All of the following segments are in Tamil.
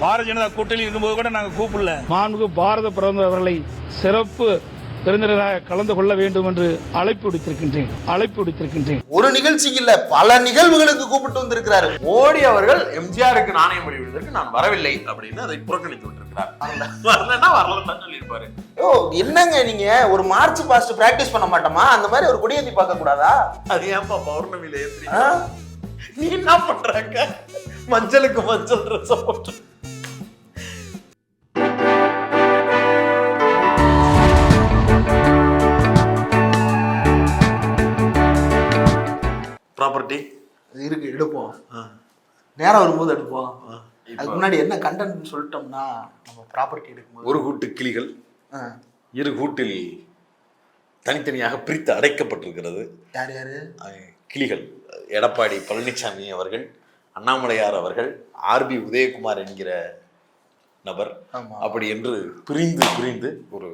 பாரதிய ஜனதா கூட்டணி இருக்கும்போது கூட நாங்க கூப்பிடல. மாண்புக்கு பாரத பிரதமர் அவர்களை சிறப்பு விருந்தினராக கலந்து கொள்ள வேண்டும் என்று அழைப்பு விடுத்திருக்கின்றேன். அழைப்பு விடுத்திருக்கின்றேன். ஒரு நிகழ்ச்சிக்கு இல்ல பல நிகழ்வுகளுக்கு கூப்பிட்டு வந்திருக்கிறாரு. மோடி அவர்கள் எம்ஜிஆருக்கு நாணயம் வெளியிடுவதற்கு நான் வரவில்லை அப்படின்னு அதை புறக்கணித்து விட்டிருக்கிறார். வரலன்னா வரலன்னு சொல்லியிருப்பாரு. ஓ என்னங்க நீங்க? ஒரு மார்ச் பாஸ்ட் பிராக்டிஸ் பண்ண மாட்டோமா? அந்த மாதிரி ஒரு கொடியேத்தி பார்க்க கூடாதா? அது ஏன்பா பௌர்ணமியில ஆ? நீ என்ன பண்றாங்க மஞ்சளுக்கு மஞ்சள் ட்ரெஸ் போட்டு. ப்ராப்பர்ட்டி இருக்கு எடுப்போம். நேரம் வரும்போது எடுப்போம். அதுக்கு முன்னாடி என்ன கண்டென்ட் சொல்லிட்டோம்னா நம்ம ப்ராப்பர்ட்டி எடுக்கும்போது. ஒரு கூட்டு கிளிகள். இரு கூட்டில் தனித்தனியாக பிரித்து அடைக்கப்பட்டிருக்கிறது. யார் யாரு? கிளிகள். எடப்பாடி பழனிசாமி அவர்கள் அண்ணாமலையார் அவர்கள் ஆர்பி உதயகுமார் என்கிற நபர். அப்படி என்று பிரிந்து பிரிந்து ஒரு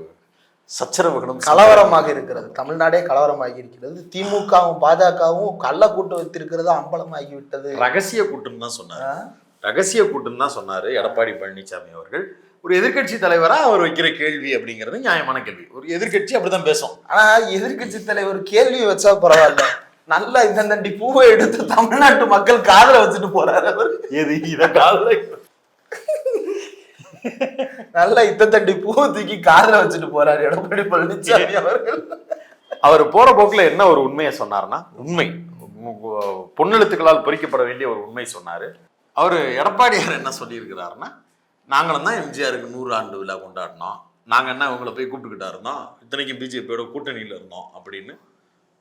சச்சரவுகளும் கலவரமாக இருக்கிறது. தமிழ்நாடே கலவரமாகி இருக்கிறது. திமுகவும் பாஜகவும் கள்ள கூட்டு வைத்திருக்கிறது அம்பலமாகி விட்டது ரகசிய கூட்டம் தான் சொன்னார்? ரகசிய கூட்டம் தான் சொன்னாரு எடப்பாடி பழனிசாமி அவர்கள். ஒரு எதிர்க்கட்சி தலைவரா அவர் வைக்கிற கேள்வி அப்படிங்கிறது நியாயமான கேள்வி. ஒரு எதிர்க்கட்சி அப்படிதான் பேசும். ஆனா எதிர்க்கட்சி தலைவர் கேள்வி வச்சா பரவாயில்ல. நல்லா இந்த தண்டி பூவை எடுத்து தமிழ்நாட்டு மக்கள் காதுல வச்சுட்டு போறாரு அவர். எது இத காதல? நல்லா இத்த தண்டி பூவை தூக்கி காதுல வச்சுட்டு போறாரு எடப்பாடி பழனிசாமி அவர்கள். அவர் போற போக்குல என்ன ஒரு உண்மையை சொன்னார்னா உண்மை. பொன்னெழுத்துக்களால் பொறிக்கப்பட வேண்டிய ஒரு உண்மை சொன்னாரு. அவர் எடப்பாடியார் என்ன சொல்லியிருக்கிறாருன்னா நாங்களும் தான் எம்ஜிஆருக்கு நூறு ஆண்டு விழா கொண்டாடினோம். நாங்க என்ன இவங்களை போய் கூப்பிட்டுக்கிட்டா இருந்தோம்? இத்தனைக்கும் பிஜேபியோட கூட்டணியில இருந்தோம். அப்படின்னு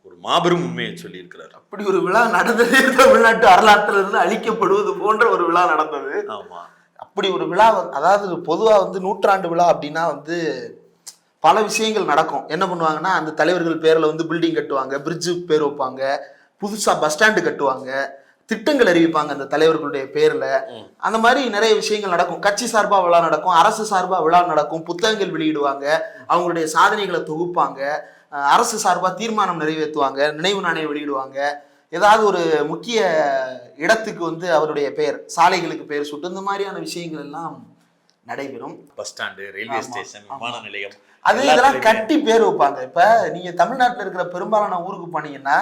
ஒரு மாபெரும் உண்மையை சொல்லியிருக்கிறார். அப்படி ஒரு விழா நடந்தது. தமிழ்நாட்டு வரலாற்றுல இருந்து அழிக்கப்படுவது போன்ற ஒரு விழா நடந்தது. ஆமா. அப்படி ஒரு விழா அதாவது பொதுவா வந்து நூற்றாண்டு விழா அப்படின்னா வந்து பல விஷயங்கள் நடக்கும். என்ன பண்ணுவாங்கன்னா அந்த தலைவர்கள் பேர்ல வந்து பில்டிங் கட்டுவாங்க பிரிட்ஜு பேர் வைப்பாங்க புதுசா பஸ் ஸ்டாண்டு கட்டுவாங்க திட்டங்கள் அறிவிப்பாங்க அந்த தலைவர்களுடைய பேர்ல. அந்த மாதிரி நிறைய விஷயங்கள் நடக்கும். கட்சி சார்பா விழா நடக்கும் அரசு சார்பா விழா நடக்கும் புத்தகங்கள் வெளியிடுவாங்க அவங்களுடைய சாதனைகளை தொகுப்பாங்க அரசு சார்பா தீர்மானம் நிறைவேற்றுவாங்க நினைவு நாணயம் வெளியிடுவாங்க ஏதாவது ஒரு முக்கிய இடத்துக்கு வந்து அவருடைய பெயர் சாலைகளுக்கு பெயர் சுட்டு இந்த மாதிரியான விஷயங்கள் எல்லாம் நடைபெறும். Bus stand railway station. விமான நிலையம் அது இதெல்லாம் கட்டி பேர் வைப்பாங்க. இப்ப நீங்க தமிழ்நாட்டுல இருக்கிற பெரும்பாலான ஊருக்கு போனீங்கன்னா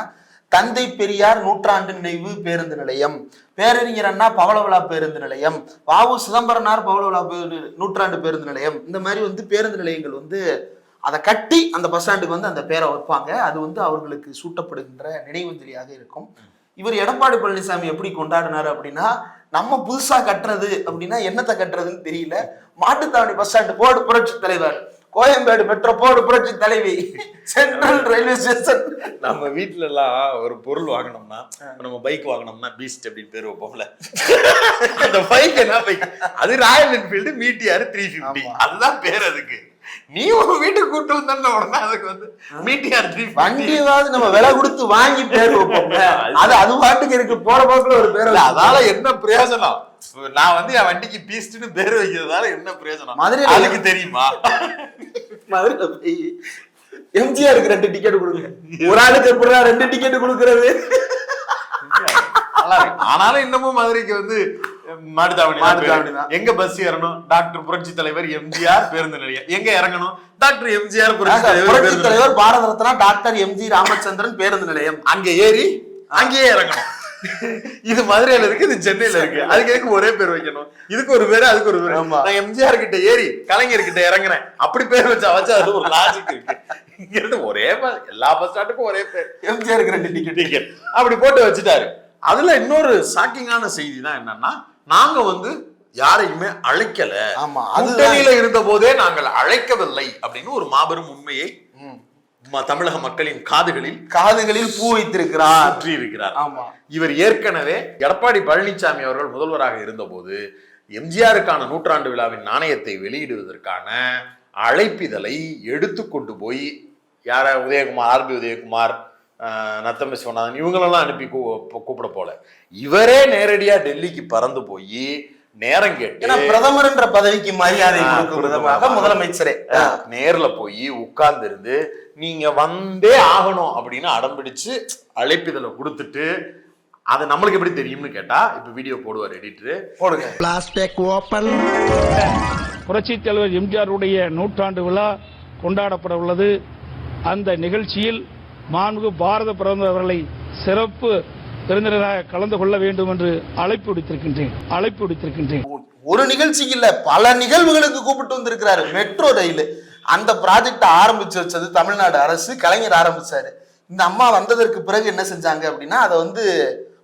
தந்தை பெரியார் நூற்றாண்டு நினைவு பேருந்து நிலையம் பேரறிஞர் அண்ணா பவள விழா பேருந்து நிலையம் வாவு சிதம்பரனார் பவள விழா பேரு- நூற்றாண்டு பேருந்து நிலையம் இந்த மாதிரி வந்து பேருந்து நிலையங்கள் வந்து அதை கட்டி அந்த பஸ் ஸ்டாண்டுக்கு வந்து அந்த பேரை வைப்பாங்க. அது வந்து அவர்களுக்கு சூட்டப்படுகின்ற நினைவஞ்சலியாக இருக்கும். இவர் எடப்பாடி பழனிசாமி எப்படி கொண்டாடினாரு அப்படின்னா நம்ம புதுசா கட்டுறது அப்படின்னா என்னத்தை கட்டுறதுன்னு தெரியல. மாட்டுத்தாவணி பஸ் ஸ்டாண்டு போடு புரட்சி தலைவர். கோயம்பேடு மெட்ரோ போடு புரட்சி தலைவி. சென்ட்ரல் ரயில்வே ஸ்டேஷன் நம்ம வீட்ல எல்லாம் ஒரு பொருள் வாங்கினோம்னா நம்ம பைக் வாங்கினோம்னா பீஸ்ட் அப்படின்னு பேர் வைப்போம்ல. அந்த பைக் என்ன பைக் அது Royal Enfield Meteor three fifty. அதுதான் பேர் அதுக்கு. நீ ஒரு வீட்டுக்கு கூட்டு வந்தா உடனே அதுக்கு வந்து மீட்டியார் வண்டியாவது நம்ம விலை கொடுத்து வாங்கி பேர் வைப்போம்ல அது அது பாட்டுக்கு இருக்கு. போற போக்குல ஒரு பேர் அதால என்ன பிரயோஜனம்? நான் வந்து என் வண்டிக்கு பீஸ்ட்னு பேர் வைக்கிறதால என்ன பிரயோஜனம்? மதுரையில- அதுக்கு தெரியுமா? போய் எம்ஜிஆருக்கு ரெண்டு டிக்கெட் கொடுங்க. ஒரு ஆளுக்கு எப்படிடா ரெண்டு டிக்கெட் கொடுக்கறது. ஆனாலும் இன்னமும் மதுரைக்கு வந்து தான். எங்க பஸ் ஏறணும்? டாக்டர் புரட்சி தலைவர் எம்ஜிஆர் பேருந்து நிலையம். எங்க இறங்கணும்? டாக்டர் எம்ஜிஆர் புரட்சி தலைவர் பாரத ரத்னா டாக்டர் எம்ஜி ராமச்சந்திரன் பேருந்து நிலையம். அங்க ஏறி அங்கேயே இறங்கணும். இது மதுரையில இருக்கு இது சென்னையில இருக்கு. அதுக்கு எதுக்கு ஒரே பேர் வைக்கணும்? இதுக்கு ஒரு பேரு அதுக்கு ஒரு பேரு. நான் எம்ஜிஆர் கிட்ட ஏறி கலைஞர் கிட்ட இறங்குறேன். அப்படி பேர் வச்சா வச்சா அது ஒரு லாஜிக் இருக்கு. ஒரே எல்லா பஸ் ஸ்டாண்டுக்கும் ஒரே பேர். எம்ஜிஆருக்கு ரெண்டு டிக்கெட் டிக்கெட் அப்படி போட்டு வச்சுட்டாரு. அதுல இன்னொரு ஷாக்கிங்கான செய்தி தான் என்னன்னா நாங்க வந்து யாரையுமே அழைக்கல. ஆமா கூட்டணியில இருந்த போதே நாங்கள் அழைக்கவில்லை அப்படின்னு ஒரு மாபெரும் உண்மையை தமிழக மக்களின் காதுகளில் காதுகளில் பூ வைத்திருக்கிறார். சுற்றி இருக்கிறார் ஆமா. இவர் ஏற்கனவே எடப்பாடி பழனிசாமி அவர்கள் முதல்வராக இருந்தபோது எம்ஜிஆருக்கான நூற்றாண்டு விழாவின் நாணயத்தை வெளியிடுவதற்கான அழைப்பிதழை எடுத்து கொண்டு போய் யார? உதயகுமார் ஆர்பி உதயகுமார் நத்தம் விஸ்வநாதன் இவங்களெல்லாம் அனுப்பி கூ- கூப்பிட போல. இவரே நேரடியா டெல்லிக்கு பறந்து போய் நேரம் கேட்டு ஏன்னா பிரதமர் என்ற பதவிக்கு மரியாதை விதமாக. முதலமைச்சரே. நேர்ல போய் உட்கார்ந்து இருந்து நீங்க வந்தே ஆகணும் அப்படின்னு அடம்பிடிச்சு அழைப்பிதழை கொடுத்துட்டு அது நம்மளுக்கு எப்படி தெரியும்னு கேட்டா இப்ப வீடியோ போடுவார் எடிட்டர். போடுங்க. பிளாஸ்டிக் ஓபன் புரட்சித் தலைவர் எம்ஜிஆருடைய நூற்றாண்டு விழா கொண்டாடப்பட உள்ளது. அந்த நிகழ்ச்சியில் மாண்பு பாரத பிரதமர் அவர்களை சிறப்பு விருந்தினராக கலந்து கொள்ள வேண்டும் என்று அழைப்பு விடுத்திருக்கின்றேன். அழைப்பு விடுத்திருக்கின்றேன். ஒரு நிகழ்ச்சி இல்ல பல நிகழ்வுகளுக்கு கூப்பிட்டு வந்திருக்கிறாரு. Metro rail. அந்த ப்ராஜெக்ட் ஆரம்பிச்சு வச்சது தமிழ்நாடு அரசு கலைஞர் ஆரம்பிச்சாரு. இந்த அம்மா வந்ததற்கு பிறகு என்ன செஞ்சாங்க அப்படின்னா அதை வந்து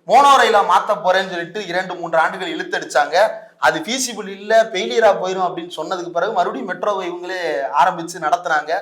மோனோ ரயிலா மாத்த போறேன்னு சொல்லிட்டு இரண்டு மூன்று ஆண்டுகள் இழுத்தடிச்சாங்க. அது ஃபீசிபிள் இல்ல ஃபெயிலியரா போயிடும் அப்படின்னு சொன்னதுக்கு பிறகு மறுபடியும் மெட்ரோவை இவங்களே ஆரம்பிச்சு நடத்துனாங்க.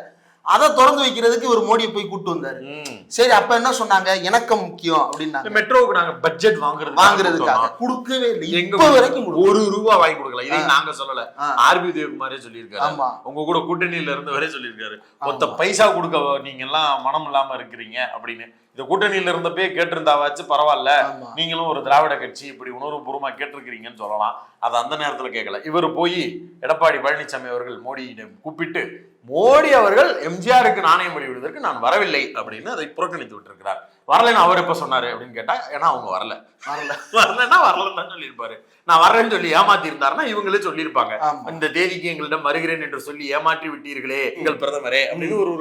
அதை திறந்து வைக்கிறதுக்கு ஒரு மோடியை போய் கூட்டு வந்தாரு. சரி அப்ப என்ன சொன்னாங்க? இணக்கம் முக்கியம் அப்படின்னாங்க. மெட்ரோவுக்கு நாங்க பட்ஜெட் வாங்குறது வாங்குறதுக்காக. கொடுக்கவே இல்லை. எங்க இப்ப வரைக்கும். ஒரு ரூபா வாங்கி கொடுக்கல. இதை. நாங்க சொல்லல. ஆர்பி உதயகுமாரே சொல்லியிருக்காரு. ஆமா. உங்க கூட கூட்டணியில இருந்தவரே சொல்லியிருக்காரு. மொத்த. பைசா கொடுக்க நீங்க எல்லாம் மனம் இல்லாம இருக்கிறீங்க அப்படின்னு. இந்த கூட்டணியில இருந்தப்பே கேட்டிருந்தாவாச்சு பரவாயில்ல. நீங்களும் ஒரு திராவிட கட்சி இப்படி உணர்வுபூர்வமா கேட்டிருக்கிறீங்கன்னு சொல்லலாம். அது அந்த நேரத்துல கேட்கல. இவர் போய் எடப்பாடி பழனிசாமி அவர்கள் மோடியிடம் கூப்பிட்டு மோடி அவர்கள் எம்ஜிஆருக்கு நாணயம் வெளியிடுவதற்கு நான் வரவில்லை அப்படின்னு அதை புறக்கணித்து விட்டிருக்கிறார். வரலைன்னு அவர் எப்ப சொன்னாரு அப்படின்னு கேட்டா ஏன்னா அவங்க வரல. வரல. வரலன்னா வரலன்னு தான் சொல்லியிருப்பாரு. நான் வரேன்னு சொல்லி ஏமாத்தி இருந்தாருன்னா இவங்களே சொல்லியிருப்பாங்க. இந்த தேதிக்கு எங்களிடம் வருகிறேன் என்று சொல்லி ஏமாற்றி விட்டீர்களே எங்கள் பிரதமரே அப்படின்னு ஒரு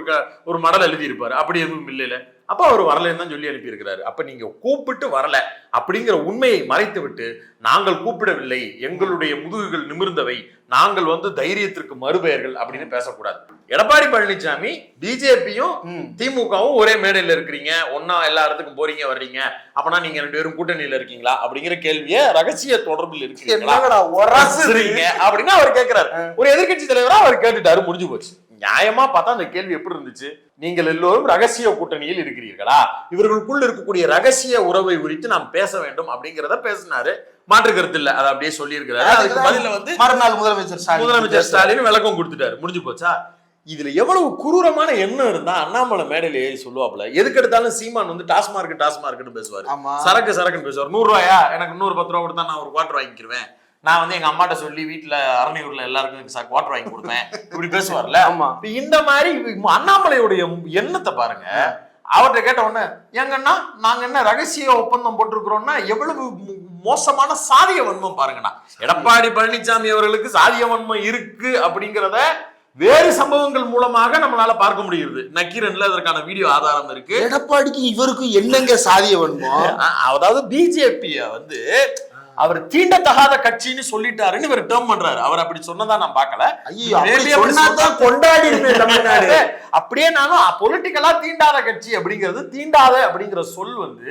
ஒரு மடல் எழுதி இருப்பாரு அப்படி எதுவும் இல்லைல அப்ப அவர் வரலன்னு தான் சொல்லி அனுப்பியிருக்கிறாரு. அப்ப நீங்க கூப்பிட்டு வரல அப்படிங்கிற உண்மையை மறைத்து விட்டு நாங்கள் கூப்பிடவில்லை எங்களுடைய முதுகுகள் நிமிர்ந்தவை நாங்கள் வந்து தைரியத்திற்கு மறுபெயர்கள் அப்படின்னு பேசக்கூடாது. எடப்பாடி பழனிசாமி பிஜேபியும். திமுகவும் ஒரே மேடையில இருக்கிறீங்க ஒன்னா எல்லா இடத்துக்கும் போறீங்க வர்றீங்க. அப்பனா நீங்க ரெண்டு பேரும் கூட்டணியில இருக்கீங்களா அப்படிங்கிற கேள்வியை ரகசிய தொடர்பில் இருக்கீங்களா அப்படின்னு அவர் கேட்கிறாரு. ஒரு எதிர்க்கட்சி தலைவரா அவர் கேட்டுட்டாரு முடிஞ்சு போச்சு. நியாயமா பார்த்தா அந்த கேள்வி எப்படி இருந்துச்சு? நீங்கள் எல்லோரும் ரகசிய கூட்டணியில் இருக்கிறீர்களா? இவர்களுக்குள் இருக்கக்கூடிய ரகசிய உறவை குறித்து நாம் பேச வேண்டும் அப்படிங்கிறத பேசினாரு. மாற்று கருத்து இல்ல. அதை அப்படியே சொல்லி அதுக்கு பதில வந்து மறுநாள் முதலமைச்சர் முதலமைச்சர் ஸ்டாலின் விளக்கம் கொடுத்துட்டாரு. முடிஞ்சு போச்சா இதுல எவ்வளவு குரூரமான எண்ணம் இருந்தா அண்ணாமலை மேடையில ஏறி சொல்லுவாப்ல எதுக்கு எடுத்தாலும் சீமான் வந்து டாஸ்மார்க் டாஸ்மார்க்னு பேசுவாரு. சரக்கு சரக்குன்னு பேசுவார். நூறு ரூபாயா? எனக்கு இன்னொரு பத்து ரூபா கொடுத்தா நான் ஒரு குவார்டர் வாங்கிக்கிருவேன். நான் வந்து எங்க அம்மாட்ட சொல்லி வீட்டுல அரணையூர்ல எல்லாருக்கும் குவார்டர் வாங்கி கொடுப்பேன். இப்படி பேசுவார்ல? ஆமா. இந்த மாதிரி அண்ணாமலையுடைய எண்ணத்தை பாருங்க. அவர்கிட்ட கேட்ட உடனே ஏங்கண்ணா நாங்க என்ன ரகசிய ஒப்பந்தம் போட்டிருக்கிறோம்னா எவ்வளவு மோசமான சாதிய வன்மம் பாருங்கண்ணா. எடப்பாடி பழனிசாமி அவர்களுக்கு சாதிய வன்மம் இருக்கு அப்படிங்கிறத வேறு சம்பவங்கள் மூலமாக நம்மளால பார்க்க முடியுது நக்கீரன்ல அதற்கான வீடியோ ஆதாரம் இருக்கு. எடப்பாடிக்கு இவருக்கும் என்னங்க சாதிய வேணுமோ அ- அதாவது பிஜேபிய வந்து அவர் தீண்டத்தகாத கட்சின்னு சொல்லிட்டாருன்னு இவர் டேர்ம் பண்றாரு. அவர் அப்படி சொன்னதா நான் பார்க்கல. சொன்னாதான் கொண்டாடி தமிழ்நாடு அப்படியே நானும் பொலிட்டிக்கலா தீண்டாத கட்சி அப்படிங்கிறது தீண்டாத அப்படிங்கிற சொல் வந்து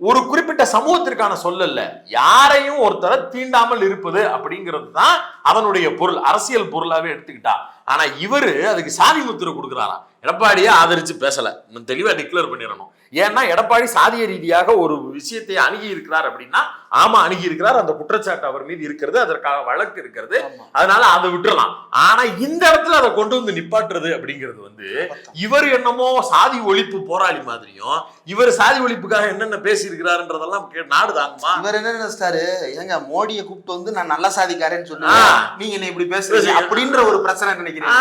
ஒரு குறிப்பிட்ட சமூகத்திற்கான சொல் அல்ல. யாரையும் ஒருத்தரை தீண்டாமல் இருப்பது அப்படிங்கிறது தான் அதனுடைய பொருள் அரசியல் பொருளாவே எடுத்துக்கிட்டா. ஆனா இவரு அதுக்கு சாதி முத்திரை கொடுக்குறாராம் எடப்பாடியை ஆதரிச்சு பேசல. தெளிவா டிக்ளேர் பண்ணிடணும். ஏன்னா எடப்பாடி சாதிய ரீதியாக ஒரு விஷயத்தை அணுகி இருக்கிறார் அப்படின்னா ஆமா அணுகி இருக்கிறார் அந்த குற்றச்சாட்டு அவர் மீது இருக்கிறது அதற்காக வழக்கு இருக்கிறது. அதனால அதை விட்டுறலாம். ஆனா இந்த இடத்துல அதை கொண்டு வந்து நிப்பாட்டுறது அப்படிங்கிறது வந்து இவர் என்னமோ சாதி ஒழிப்பு போராளி மாதிரியும் இவர் சாதி ஒழிப்புக்காக என்னென்ன பேசி இருக்கிறாருன்றதெல்லாம் நாடு தாங்குமா? இவர் என்ன நினைச்சிட்டாரு? ஏங்க மோடியை கூப்பிட்டு வந்து நான் நல்ல சாதிக்காரேன்னு ஆ. நீங்க என்ன இப்படி பேசுறீங்க. அப்படின்ற ஒரு பிரச்சனை நினைக்கிறேன்.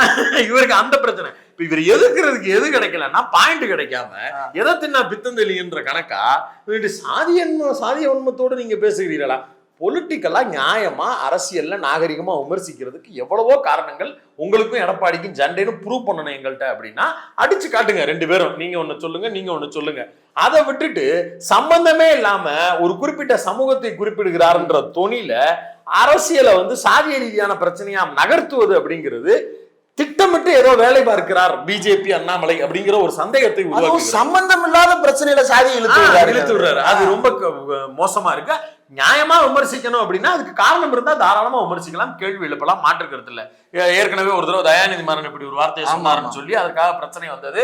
இவருக்கு அந்த பிரச்சனை. இப்ப இவர் எதுக்குறதுக்கு எது கிடைக்கலன்னா பாயிண்ட் கிடைக்காம. எதை தின்னா பித்தந்தெளின்ற கணக்கா இவரு சாதிய சாதிய உண்மத்தோட நீங்க பேசுகிறீர்களா? பொலிட்டிக்கலா நியாயமா அரசியல்ல நாகரிகமாக விமர்சிக்கிறதுக்கு எவ்வளவோ காரணங்கள் உங்களுக்கும் எடப்பாடிக்கும் ஜண்டைன்னு ப்ரூவ் பண்ணணும் எங்கள்கிட்ட அப்படின்னா அடிச்சு காட்டுங்க ரெண்டு பேரும். நீங்க ஒன்று சொல்லுங்க நீங்க ஒண்ணு சொல்லுங்க. அதை விட்டுட்டு சம்பந்தமே இல்லாம ஒரு குறிப்பிட்ட சமூகத்தை குறிப்பிடுகிறார்ன்ற தொனில அரசியலை வந்து சாதிய ரீதியான பிரச்சனையாக நகர்த்துவது அப்படிங்கிறது திட்டமிட்டு ஏதோ வேலை பார்க்கிறார் பிஜேபி அண்ணாமலை அப்படிங்கிற ஒரு சந்தேகத்தை உருவாக்குகிறது. சம்பந்தம் இல்லாத பிரச்சனையில சாதியை இழுத்து. இழுத்து விடுறாரு. அது ரொம்ப மோசமா இருக்கு. நியாயமா விமர்சிக்கணும் அப்படின்னா அதுக்கு காரணம் இருந்தா தாராளமா விமர்சிக்கலாம் கேள்வி எழுப்பலாம் மாற்றுக்கிறது இல்ல. ஏற்கனவே ஒரு தடவை தயாநிதி மாறன் இப்படி ஒரு வார்த்தையை ஆமா. சொல்லி அதுக்காக பிரச்சனை வந்தது.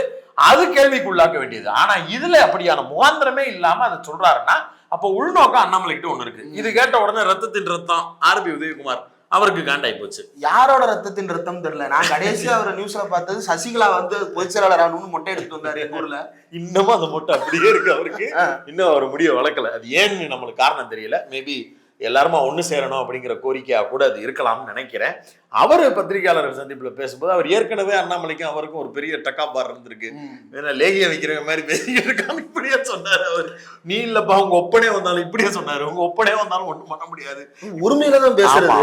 அது கேள்விக்குள்ளாக்க வேண்டியது. ஆனா இதுல அப்படியான முகாந்திரமே இல்லாம அதை சொல்றாருன்னா அப்ப உள்நோக்கம் அண்ணாமலைக்கிட்ட ஒண்ணு இருக்கு. இது கேட்ட உடனே ரத்தத்தின் ரத்தம். ஆர்பி உதயகுமார். அவருக்கு காண்டாய் போச்சு. யாரோட ரத்தத்தின் ரத்தம் தெரியல. நான் கடைசியா அவரை நியூஸ்ல பார்த்தது சசிகலா வந்து பொதுச் செயலாளர் ஆகணும்னு மொட்டை எடுத்துட்டு வந்தாரு எங்க ஊர்ல. இன்னமும் அந்த மொட்டை அப்படியே இருக்கு அவருக்கு. இன்னும் அவர் முடிய வளர்க்கல. அது ஏன்னு நம்மளுக்கு காரணம் தெரியல. மேபி எல்லாருமா ஒண்ணு சேரணும் அப்படிங்கிற கோரிக்கையா கூட அது இருக்கலாம்னு நினைக்கிறேன். அவர் பத்திரிகையாளர் சந்திப்புல பேசும்போது அவர் ஏற்கனவே அண்ணாமலைக்கும் அவருக்கும் ஒரு பெரிய டக்காப்பார் இருந்திருக்கு. வேணா லேகிய வைக்கிற மாதிரி பேசிக்கிட்டு இருக்கான்னு இப்படியே சொன்னாரு அவர். நீ இல்லப்பா உங்க ஒப்பனே வந்தாலும் இப்படியே சொன்னாரு. உங்க ஒப்பனே வந்தாலும் ஒண்ணும் பண்ண முடியாது. உரிமையில தான் பேசுறது.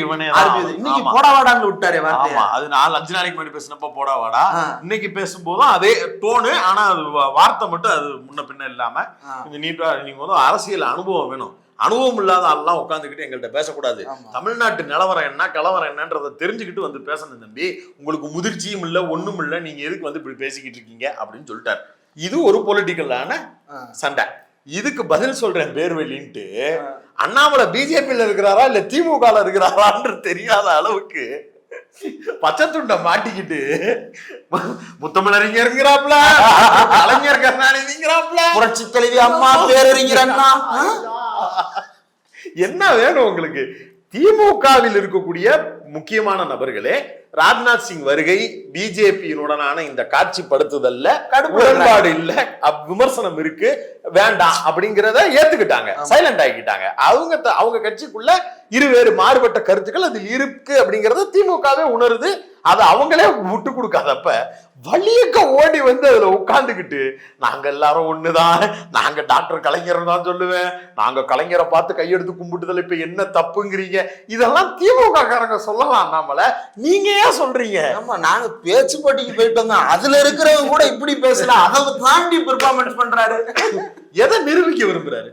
இவனே இன்னைக்கு. போடா வாடான்னு விட்டாரே ஆமா அது நாலு அஞ்சு நாளைக்கு முன்னாடி பேசினப்ப போடா வாடா. ஆ. இன்னைக்கு பேசும்போதும் அதே டோனு ஆனா அது வார்த்தை மட்டும் அது முன்ன பின்ன இல்லாம. கொஞ்சம் நீட்டா நீங்க அரசியல் அனுபவம் வேணும். அனுபவம் இல்லாத ஆள்லாம் உட்காந்துக்கிட்டு எங்கள்கிட்ட பேசக்கூடாது. தமிழ்நாட்டு நிலவரம் என்ன கலவரம் என்னன்றதை தெரிஞ்சுக்கிட்டு வந்து பேசணும் தம்பி. உங்களுக்கு முதிர்ச்சியும் இல்ல ஒண்ணும் இல்ல நீங்க எதுக்கு வந்து இப்படி பேசிக்கிட்டு இருக்கீங்க அப்படின்னு சொல்லிட்டார். இது ஒரு பொலிட்டிக்கலான. சண்டை. இதுக்கு பதில் சொல்றேன் பேர்வெளின்ட்டு. அண்ணாமலை பிஜேபியில இருக்கிறாரா இல்ல திமுகல இருக்கிறாரான்னு தெரியாத அளவுக்கு பச்சை துண்டை மாட்டிக்கிட்டு முத்தமிழறிஞருங்கிறாப்ல கலைஞர் கருணாநிதிங்கிறாப்ல புரட்சி தலைவி அம்மா பேரறிஞர் அண்ணா? என்ன வேணும் உங்களுக்கு? திமுகவில் இருக்கக்கூடிய முக்கியமான நபர்களே ராஜ்நாத் சிங் வருகை பிஜேபியினுடனான இந்த காட்சிப்படுத்துதல்ல. உடன்பாடு இல்ல. விமர்சனம் இருக்கு. வேண்டாம் அப்படிங்கறத ஏத்துக்கிட்டாங்க. சைலண்ட் ஆகிக்கிட்டாங்க. அவங்க அவங்க கட்சிக்குள்ள இருவேறு மாறுபட்ட கருத்துக்கள் அதில் இருக்கு அப்படிங்கறத திமுகவே உணருது. அதை அவங்களே விட்டு கொடுக்காதப்ப வலியக்க ஓடி வந்து அதுல உட்கார்ந்துகிட்டு நாங்க எல்லாரும் ஒண்ணுதான். நாங்க டாக்டர் கலைஞர் தான் சொல்லுவேன். நாங்க கலைஞரை பார்த்து கையெடுத்து கும்பிட்டுதல் இப்ப என்ன தப்புங்கிறீங்க? இதெல்லாம் திமுக காரங்க சொல்லலாம் நாமல நீங்க ஏன் சொல்றீங்க? ஆமா நாங்க பேச்சு போட்டிக்கு போயிட்டு வந்தோம். அதுல இருக்கிறவங்க கூட இப்படி பேசல. அதை தாண்டி பெர்ஃபார்மன்ஸ் பண்றாரு. எதை நிரூபிக்க விரும்புறாரு?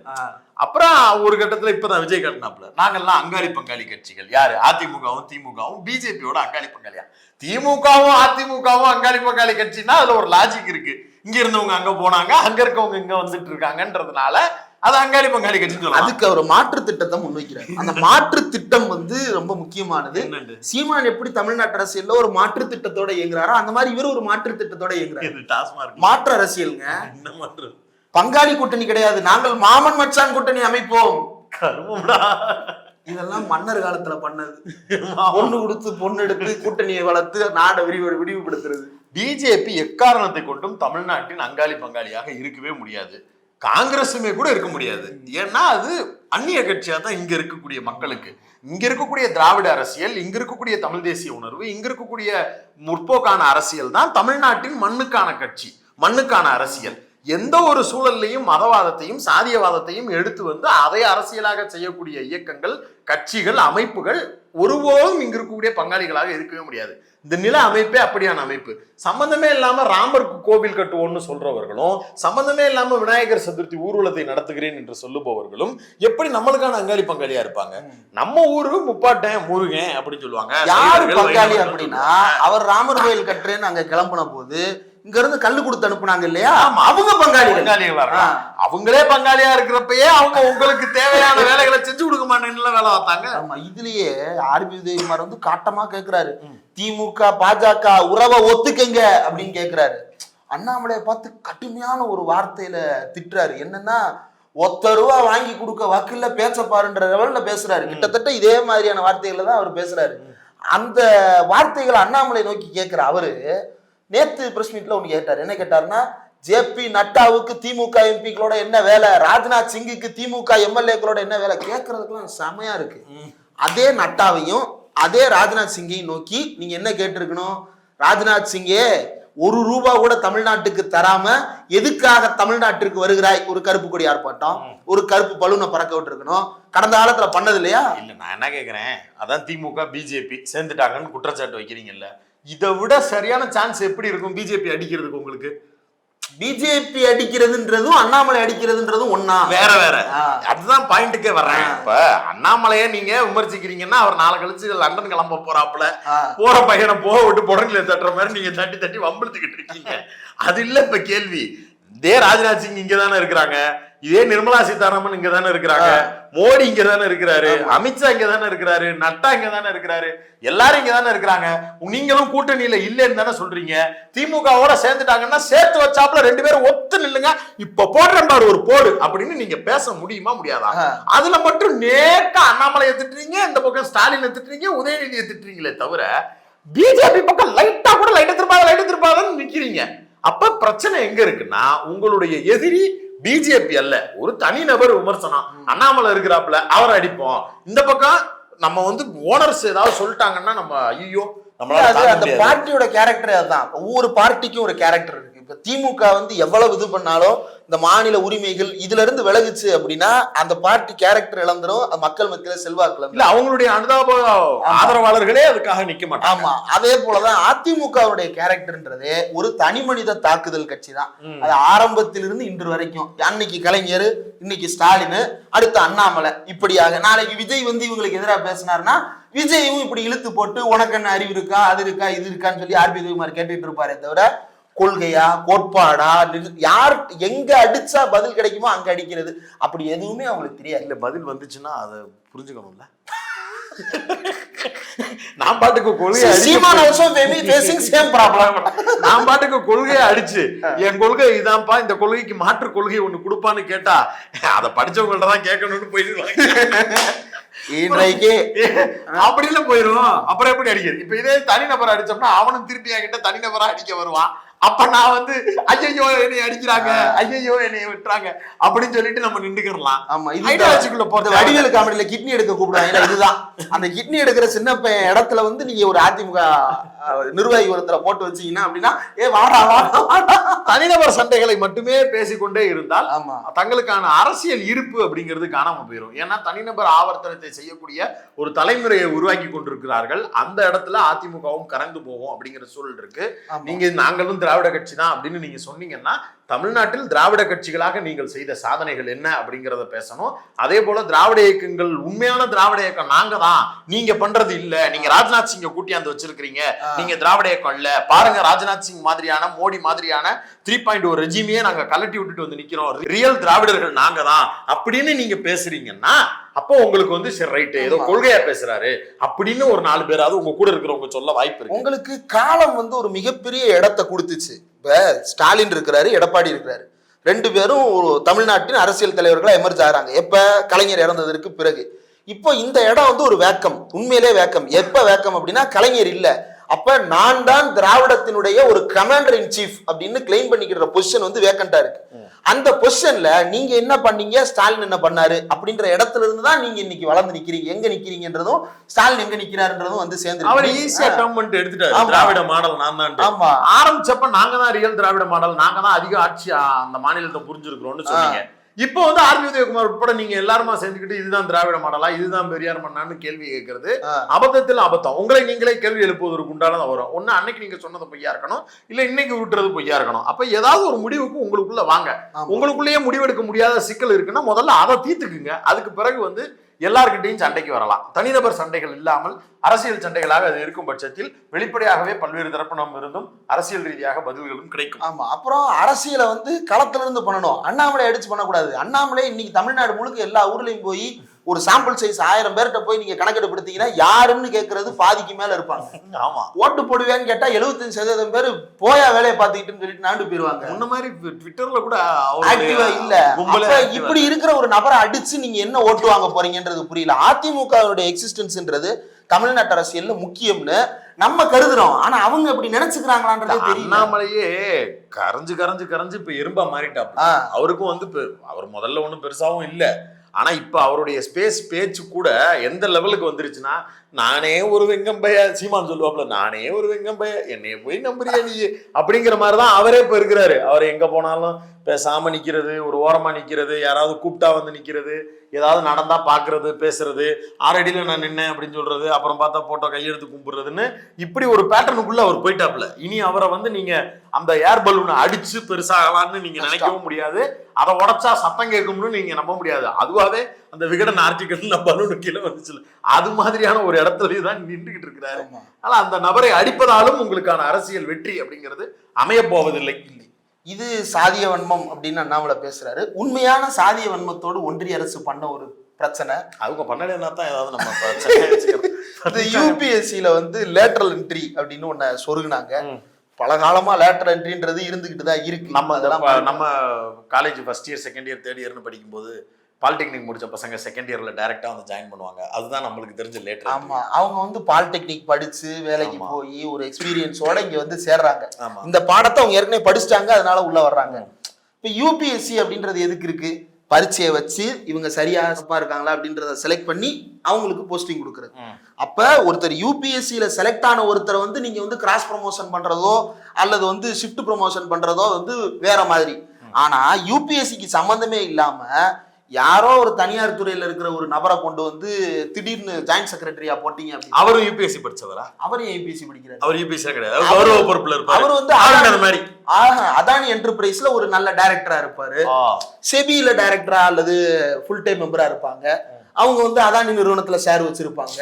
அப்புறம் ஒரு கட்டத்துல இப்பதான் விஜய் காட்டினாப்ல நாங்கெல்லாம் அங்காளி பங்காளி கட்சிகள். யாரு? அதிமுகவும் திமுகவும் பிஜேபியோட அங்காளி பங்காளியா? திமுகவும் அதிமுகவும் அங்காளி பங்காளி கட்சின்னா அதுல ஒரு லாஜிக் இருக்கு. இங்க இருந்தவங்க அங்க போனாங்க அங்க இருக்கவங்க இங்க வந்துட்டு இருக்காங்கன்றதுனால அது அங்காளி பங்காளி சொல்லலாம் அதுக்கு அவர் மாற்று திட்டத்தை முன்வைக்கிறார். அந்த மாற்று திட்டம் வந்து ரொம்ப முக்கியமானது? சீமான் எப்படி தமிழ்நாட்டு அரசியல்ல ஒரு மாற்று திட்டத்தோட இயங்குறாரோ அந்த மாதிரி இவரு ஒரு மாற்று திட்டத்தோட இயங்குறாரு. மாற்று அரசியல்ங்க. பங்காளி கூட்டணி கிடையாது. நாங்கள் மாமன் மச்சான் கூட்டணி அமைப்போம். இதெல்லாம் மன்னர் காலத்துல பண்ணது. பொண்ணு கொடுத்து பொண்ணு எடுத்து கூட்டணியை வளர்த்து நாடை விரிவு விரிவுபடுத்துறது. பிஜேபி எக்காரணத்தை கொண்டும் தமிழ்நாட்டின் அங்காளி பங்காளியாக இருக்கவே முடியாது. காங்கிரசுமே கூட இருக்க முடியாது. ஏன்னா அது அந்நிய கட்சியா தான் இங்க இருக்கக்கூடிய மக்களுக்கு. இங்க இருக்கக்கூடிய திராவிட அரசியல் இங்க இருக்கக்கூடிய தமிழ் தேசிய உணர்வு இங்க இருக்கக்கூடிய முற்போக்கான அரசியல் தான் தமிழ்நாட்டின் மண்ணுக்கான கட்சி மண்ணுக்கான அரசியல். எந்த ஒரு சூழல்லையும் மதவாதத்தையும் சாதியவாதத்தையும் எடுத்து வந்து அதை அரசியலாக செய்யக்கூடிய இயக்கங்கள் கட்சிகள் அமைப்புகள் ஒருபோதும் இங்க இருக்கக்கூடிய பங்காளிகளாக இருக்கவே முடியாது. இந்த நில அமைப்பே அப்படியான அமைப்பு. சம்பந்தமே இல்லாம ராமருக்கு கோவில் கட்டுவோம்னு சொல்றவர்களும் சம்பந்தமே இல்லாம விநாயகர் சதுர்த்தி ஊர்வலத்தை நடத்துகிறேன் என்று சொல்லுபவர்களும் எப்படி நம்மளுக்கான அங்காளி பங்காளியா இருப்பாங்க? நம்ம ஊரு முப்பாட்டேன் முருகன் அப்படின்னு சொல்லுவாங்க. யாரு பங்காளி அப்படின்னா. அவர் ராமர் கோயில் கட்டுறேன்னு அங்க கிளம்புன போது இங்க இருந்து கல்லு கொடுத்து அனுப்புனாங்க இல்லையா. அவங்க பங்காளிகள். பங்காளிகளா. அவங்களே பங்காளியா இருக்கிறப்பயே அவங்க உங்களுக்கு தேவையான வேலைகளை செஞ்சு கொடுக்க மாட்டேன்னு வேலை பார்த்தாங்க. ஆமா இதுலயே ஆர்பி உதயகுமார் வந்து காட்டமா கேக்குறாரு. திமுக பாஜக உறவை ஒத்துக்கங்க அப்படின்னு கேக்குறாரு. அண்ணாமலையை பார்த்து கடுமையான ஒரு வார்த்தையில திட்டுறாரு. என்னன்னா ஒத்த ரூபா வாங்கி கொடுக்க வக்கில்ல பேச்ச பாருன்ற லெவல்ல பேசுறாரு. கிட்டத்தட்ட இதே மாதிரியான வார்த்தைகளை தான் அவர் பேசுறாரு. அந்த வார்த்தைகளை அண்ணாமலை நோக்கி கேட்கிற அவரு நேத்து பிரஸ் மீட்ல ஒண்ணு கேட்டாரு. என்ன கேட்டாருன்னா ஜேபி நட்டாவுக்கு திமுக எம்பிக்களோட என்ன வேலை? ராஜ்நாத் சிங்குக்கு திமுக எம்எல்ஏக்களோட என்ன வேலை? கேட்கறதுக்கெல்லாம் செமையா இருக்கு. அதே நட்டாவையும் அதே ராஜ்நாத் சிங்கையும் நோக்கி நீங்க என்ன கேட்டிருக்கணும்? ராஜ்நாத் சிங்கே ஒரு ரூபா கூட தமிழ்நாட்டுக்கு தராம எதுக்காக தமிழ்நாட்டிற்கு வருகிறாய்? ஒரு கருப்பு கொடி ஆர்ப்பாட்டம் ஒரு கருப்பு பலூனை பறக்க விட்டுருக்கணும். கடந்த காலத்துல பண்ணது இல்லையா? இல்ல நான் என்ன கேக்குறேன்? அதான் திமுக பிஜேபி சேர்ந்துட்டாங்கன்னு குற்றச்சாட்டு வைக்கிறீங்கல்ல. இதை விட சரியான சான்ஸ் எப்படி இருக்கும் பிஜேபி அடிக்கிறதுக்கு உங்களுக்கு? பிஜேபி அடிக்கிறதுன்றதும் அண்ணாமலை அடிக்கிறதுன்றதும் ஒன்னா வேற வேற. அதுதான் பாயிண்ட்டுக்கே வர்றேன். இப்ப அண்ணாமலைய நீங்க விமர்சிக்கிறீங்கன்னா அவர் நாளை கழிச்சு லண்டன் கிளம்ப போறாப்புல. போற பையனை போக விட்டு புடங்கில தட்டுற மாதிரி நீங்க தட்டி தட்டி வம்பிழுத்துக்கிட்டு இருக்கீங்க. அது இல்ல இப்ப கேள்வி. இதே ராஜ்நாத் சிங் இங்க தானே இருக்கிறாங்க. இதே நிர்மலா சீதாராமன் இங்க தானே இருக்கிறாங்க. மோடி இங்க தானே இருக்கிறாரு. அமித்ஷா இங்க தானே இருக்கிறாரு. நட்டா இங்க தானே இருக்கிறாரு. எல்லாரும் இங்க தானே இருக்கிறாங்க. நீங்களும் கூட்டணியில இல்லைன்னு தானே சொல்றீங்க. திமுகவோட சேர்ந்துட்டாங்கன்னா சேர்த்து வச்சாப்புல ரெண்டு பேரும் ஒத்து நில்லுங்க. இப்ப போடுற பாரு ஒரு போடு அப்படின்னு நீங்க பேச முடியுமா முடியாதா. அதுல மட்டும் நேக்கா அண்ணாமலையை திட்டுறீங்க இந்த பக்கம் ஸ்டாலினை திட்டுறீங்க உதயநிதியை திட்டுறீங்களே தவிர பிஜேபி பக்கம் லைட்டா கூட லைட்ட திருப்பாத லைட்ட திருப்பாதன்னு நிக்கிறீங்க. அப்ப பிரச்சனை எங்க இருக்குன்னா உங்களுடைய எதிரி பிஜேபி அல்ல. ஒரு தனிநபர் விமர்சனம். அண்ணாமலை இருக்கிறாப்புல அவரை அடிப்போம். இந்த பக்கம் நம்ம வந்து ஓனர்ஸ் ஏதாவது சொல்லிட்டாங்கன்னா நம்ம ஐயோ நம்மளால அந்த. பார்ட்டியோட கேரக்டர் அதுதான். ஒவ்வொரு பார்ட்டிக்கும் ஒரு கேரக்டர் இருக்கு. இப்ப திமுக வந்து எவ்வளவு இது பண்ணாலும் இந்த மாநில உரிமைகள் இதுல இருந்து விலகுச்சு அப்படின்னா அந்த பார்ட்டி கேரக்டர் இழந்துரும் மக்கள் மத்தியில செல்வாக்கு இல்ல. அவங்களுடைய அனுதாப ஆதரவாளர்களே அதுக்காக நிக்க மாட்டாங்க. ஆமா. அதே போலதான் அதிமுகவுடைய கேரக்டர்ன்றதே ஒரு தனி மனித தாக்குதல் கட்சி தான். அது ஆரம்பத்திலிருந்து இன்று வரைக்கும். அன்னைக்கு கலைஞர் இன்னைக்கு ஸ்டாலின் அடுத்து அண்ணாமலை. இப்படியாக நாளைக்கு விஜய் வந்து இவங்களுக்கு எதிராக பேசினாருன்னா விஜயும் இப்படி இழுத்து போட்டு உனக்கு என்ன அறிவு இருக்கா அது இருக்கா இது இருக்கான்னு சொல்லி ஆர்பி உதயகுமார் கேட்டுட்டு இருப்பாரே தவிர கொள்கையா கோட்பாடா யார் எங்க அடிச்சா பதில் கிடைக்குமோ அங்க அடிக்கிறது. அப்படி எதுவுமே அவங்களுக்கு தெரியாது. இல்ல பதில் வந்துச்சுன்னா அதை புரிஞ்சுக்கணும்ல. நான் பாட்டுக்கு கொள்கையை. நான் பாட்டுக்கு கொள்கையை அடிச்சு என் கொள்கை இதான்ப்பா இந்த கொள்கைக்கு மாற்று கொள்கை ஒண்ணு கொடுப்பான்னு கேட்டா அதை படிச்சவங்கள்ட்ட தான் கேட்கணும்னு போயிருவாங்க இன்றைக்கு அப்படின்னு போயிரும். அப்புறம் எப்படி அடிக்கிறது? இப்ப இதே தனிநபர் அடிச்சோம்னா அவனும் திருப்பி என்கிட்ட தனிநபரா அடிக்க வருவான். அப்ப நான் வந்து ஐயோ என்னை அடிக்கிறாங்க ஐயோ என்னை விட்டுறாங்க அப்படின்னு சொல்லிட்டு நம்ம நின்றுக்கிறலாம் ஆமா இது ஐடியாலஜிக்குள்ள போறது வடிவேலு காமெடியில கிட்னி எடுக்க கூப்பிடுவாங்க. இதுதான். அந்த கிட்னி எடுக்கிற சின்ன பையன் இடத்துல வந்து நீங்க ஒரு அதிமுக நிர்வாகி ஒருத்தரை போட்டு வச்சீங்கன்னா அப்படின்னா ஏ வாடா வாடா. தனிநபர் சண்டைகளை மட்டுமே பேசிக்கொண்டே இருந்தால் ஆமா தங்களுக்கான அரசியல் இருப்பு அப்படிங்கிறது காணாம போயிடும் ஏன்னா தனிநபர் ஆவர்த்தனத்தை செய்யக்கூடிய ஒரு தலைமுறையை உருவாக்கி கொண்டிருக்கிறார்கள் அந்த இடத்துல அதிமுகவும் கறந்து போகும் அப்படிங்கிற சூழல் இருக்கு. நீங்க நாங்களும் திராவிட கட்சி தான் அப்படின்னு நீங்க சொன்னீங்கன்னா தமிழ்நாட்டில் திராவிட கட்சிகளாக நீங்கள் செய்த சாதனைகள் என்ன அப்படிங்கிறத பேசணும். அதே போல திராவிட இயக்கங்கள் உண்மையான திராவிட இயக்கம் நாங்க தான். நீங்க பண்றது இல்ல. நீங்க ராஜ்நாத் சிங்க கூட்டியாந்து வச்சிருக்கிறீங்க. நீங்க திராவிட இயக்கம் இல்ல. பாருங்க ராஜ்நாத் சிங் மாதிரியான மோடி மாதிரியான த்ரீ பாயிண்ட் ஒரு ரெஜிமையே நாங்க கலட்டி விட்டுட்டு வந்து நிக்கிறோம். ரியல் திராவிடர்கள் நாங்க தான். அப்படின்னு நீங்க பேசுறீங்கன்னா அப்போ உங்களுக்கு வந்து சரி ரைட்டு ஏதோ. கொள்கையா பேசுறாரு. அப்படின்னு ஒரு நாலு பேராவது உங்க கூட இருக்கிறவங்க சொல்ல வாய்ப்பு இருக்கு. உங்களுக்கு காலம் வந்து ஒரு மிகப்பெரிய இடத்தை கொடுத்துச்சு. இப்போ ஸ்டாலின் இருக்கிறாரு எடப்பாடி இருக்கிறாரு. ரெண்டு பேரும் ஒரு தமிழ்நாட்டின் அரசியல் தலைவர்களாக எமர்ஜ் ஆகிறாங்க. எப்போ? கலைஞர் இறந்ததற்கு பிறகு. இப்போ இந்த இடம் வந்து ஒரு வேக்கம் உண்மையிலே வேக்கம் எப்போ வேக்கம் அப்படின்னா கலைஞர் இல்லை. அப்ப நான் தான் திராவிடத்தினுடைய ஒரு கமாண்டர் இன் சீஃப் அப்படின்னு கிளைம் பண்ணிக்கிற பொசிஷன் வந்து வேக்கண்டா இருக்கு. அந்த பொசிஷன்ல நீங்க என்ன பண்ணீங்க? ஸ்டாலின் என்ன பண்ணாரு? அப்படின்ற இடத்துல இருந்து தான் நீங்க இன்னைக்கு வளர்ந்து நிக்கிறீங்க. எங்க நிக்கிறீங்கன்றதும் ஸ்டாலின் எங்க நிக்கிறாருன்றதும் வந்து சேர்ந்து அவர் ஈஸியா டேர்ம் பண்ணிட்டு எடுத்துட்டாரு. திராவிட மாடல் நான் தான் ஆமா. ஆரம்பிச்சப்ப நாங்க தான் ரியல் திராவிட மாடல் நாங்க தான் அதிக ஆட்சி அந்த மாநிலத்தை புரிஞ்சிருக்கிறோம்னு சொன்னீங்க. இப்போ வந்து ஆர்பி உதயகுமார் உட்பட நீங்க எல்லாருமா சேர்ந்துக்கிட்டு இதுதான் திராவிட மாடலா இதுதான் பெரியார் மண்ணான்னு கேள்வி கேட்கறது. அபத்தத்தில் அபத்தம். உங்களை நீங்களே கேள்வி எழுப்புவதற்கு உண்டானதா வரும். ஒண்ணு அன்னைக்கு நீங்க சொன்னது பொய்யா இருக்கணும். இல்ல இன்னைக்கு விட்டுறது பொய்யா இருக்கணும். அப்ப ஏதாவது ஒரு முடிவுக்கு உங்களுக்குள்ள வாங்க. உங்களுக்குள்ளேயே முடிவெடுக்க முடியாத சிக்கல் இருக்குன்னா முதல்ல அதை தீர்த்துக்குங்க. அதுக்கு பிறகு வந்து எல்லார்கிட்டையும் சண்டைக்கு வரலாம். தனிநபர் சண்டைகள் இல்லாமல் அரசியல் சண்டைகளாக அது இருக்கும் பட்சத்தில் வெளிப்படையாகவே பல்வேறு தரப்பினம் இருந்தும் அரசியல் ரீதியாக பதில்களும் கிடைக்கும். ஆமா அப்புறம் அரசியலை வந்து களத்திலிருந்து பண்ணணும். அண்ணாமலை அடிச்சு பண்ணக்கூடாது. அண்ணாமலை இன்னைக்கு தமிழ்நாடு முழுக்க எல்லா ஊர்லயும் போய் ஒரு சாம்பிள் சைஸ் ஆயிரம் பேர்கிட்ட போய் நீங்க கணக்கெடுப்படுத்தீங்கன்னா யாருன்னு கேட்கறது பாதிக்கு மேல இருப்பாங்க. ஆமா. ஓட்டு போடுவேன்னு கேட்டா 75% சதவீதம் பேர் போயா வேலையை பார்த்துக்கிட்டுன்னு சொல்லிட்டு நாண்டு போயிருவாங்க. முன்ன மாதிரி ட்வி- ட்விட்டர்ல கூட ஆக்டிவா இல்ல. இப்படி இருக்கிற ஒரு நபரை அடிச்சு நீங்க என்ன ஓட்டு வாங்க போறீங்கன்றது புரியல. அதிமுகவுடைய எக்ஸிஸ்டன்ஸ்ன்றது தமிழ்நாட்டு அரசியல்ல முக்கியம்னு நம்ம கருதுறோம். ஆனா அவங்க அப்படி நினைச்சுக்கிறாங்களான்றதே அண்ணாமலையே கரைஞ்சு கரைஞ்சு கரைஞ்சு இப்ப எறும்பா மாறிட்டாப்ல. ஆ, அவருக்கும் வந்து அவர் முதல்ல ஒண்ணும் பெருசாவும் இல்ல. ஆனால் இப்போ அவருடைய ஸ்பேஸ் பேச்சு கூட எந்த லெவலுக்கு வந்துருச்சுன்னா நானே ஒரு வெங்கம்பைய சீமான் சொல்லுவாப்ல நானே ஒரு வெங்கம்பைய என்னைய போய் நம்புறியா நீ அப்படிங்கிற மாதிரிதான் அவரே இப்ப இருக்கிறாரு. அவர் எங்க போனாலும் பேசாம நிக்கிறது ஒரு ஓரமா நிக்கிறது யாராவது கூப்பிட்டா வந்து நிக்கிறது ஏதாவது நடந்தா பாக்குறது பேசுறது ஆரடியில நான் நின்னேன் அப்படின்னு சொல்றது அப்புறம் பார்த்தா போட்டோ கையெடுத்து கும்பிடுறதுன்னு இப்படி ஒரு பேட்டர்னுக்குள்ள அவர் போயிட்டாப்ல இனி அவரை வந்து நீங்க அந்த ஏர் பலூனை அடிச்சு பெருசாகலாம்னு நீங்க நினைக்கவும் முடியாது. அதை உடைச்சா சத்தம் கேட்கும்னு நீங்க நம்ப முடியாது. அதுவாவே அந்த விகடன் ஆர்டிகல் பலூனு கீழே வந்துச்சுல. அது மாதிரியான ஒரு இடத்துலயும் தான் நின்றுகிட்டு இருக்கிறாரு. ஆனா அந்த நபரை அடிப்பதாலும் உங்களுக்கான அரசியல் வெற்றி அப்படிங்கிறது அமைய போவதில்லை. இது சாதிய வன்மம் அப்படின்னு அண்ணாமலை பேசுறாரு. உண்மையான சாதிய வன்மத்தோடு ஒன்றிய அரசு பண்ண ஒரு பிரச்சனை. அவங்க பண்ணலைன்னா தான் ஏதாவது நம்ம பிரச்சனை. இந்த யூபிஎஸ்சியில வந்து லேட்டரல் என்ட்ரி அப்படின்னு ஒன்ன சொருகுனாங்க. பல காலமா லேட்டரல் என்ட்ரின்றது இருந்துகிட்டு தான் இருக்கு. நம்ம நம்ம college first year second year third இயர்னு படிக்கும்போது பாலிடெக்னிக் முடிச்ச பசங்க செகண்ட் இயர்ல டைரக்டா வந்து ஜாயின் பண்ணுவாங்க. அதுதான் நம்மளுக்கு தெரிஞ்ச லேட்டர் ஆமா. அவங்க வந்து பாலிடெக்னிக் படிச்சு வேலைக்கு. போய் ஒரு எக்ஸ்பீரியன்ஸோட இங்க வந்து சேர்றாங்க. இந்த பாடத்தை அவங்க ஏற்கனவே படிச்சிட்டாங்க அதனால உள்ள வர்றாங்க. இப்ப யூபிஎஸ்சி அப்படின்றது எதுக்கு இருக்கு? பரீட்சையை வச்சு இவங்க சரியா இருக்காங்களா அப்படின்றத செலக்ட் பண்ணி அவங்களுக்கு போஸ்டிங் கொடுக்குறது. அப்ப ஒருத்தர் யூபிஎஸ்சியில செலக்ட் ஆன ஒருத்தரை வந்து நீங்க வந்து கிராஸ் ப்ரமோஷன் பண்றதோ அல்லது வந்து ஷிஃப்ட் ப்ரமோஷன் பண்றதோ வந்து வேற மாதிரி. ஆனா யூபிஎஸ்சிக்கு சம்பந்தமே இல்லாம யாரோ ஒரு தனியார் துறையில இருக்கிற ஒரு நபரை கொண்டு வந்து திடீர்னு ஜாயிண்ட் செக்ரட்டரியா போட்டீங்க அவரும் யூபிஎஸ்சி படிச்சவரா? அவர் யூபிஎஸ்சி படிக்கிறார். அவர் யூபிஎஸ்சி கிடையாது. கௌரவ பொறுப்புல இருப்பாரு. அவர் வந்து ஆளுநர் மாதிரி. ஆஹா, அதானி என்டர்பிரைஸ்ல ஒரு நல்ல டைரக்டரா இருப்பாரு. செபியில டைரக்டரா அல்லது ஃபுல் டைம் மெம்பரா இருப்பாங்க. அவங்க வந்து அதானி நிறுவனத்துல ஷேர் வச்சிருப்பாங்க.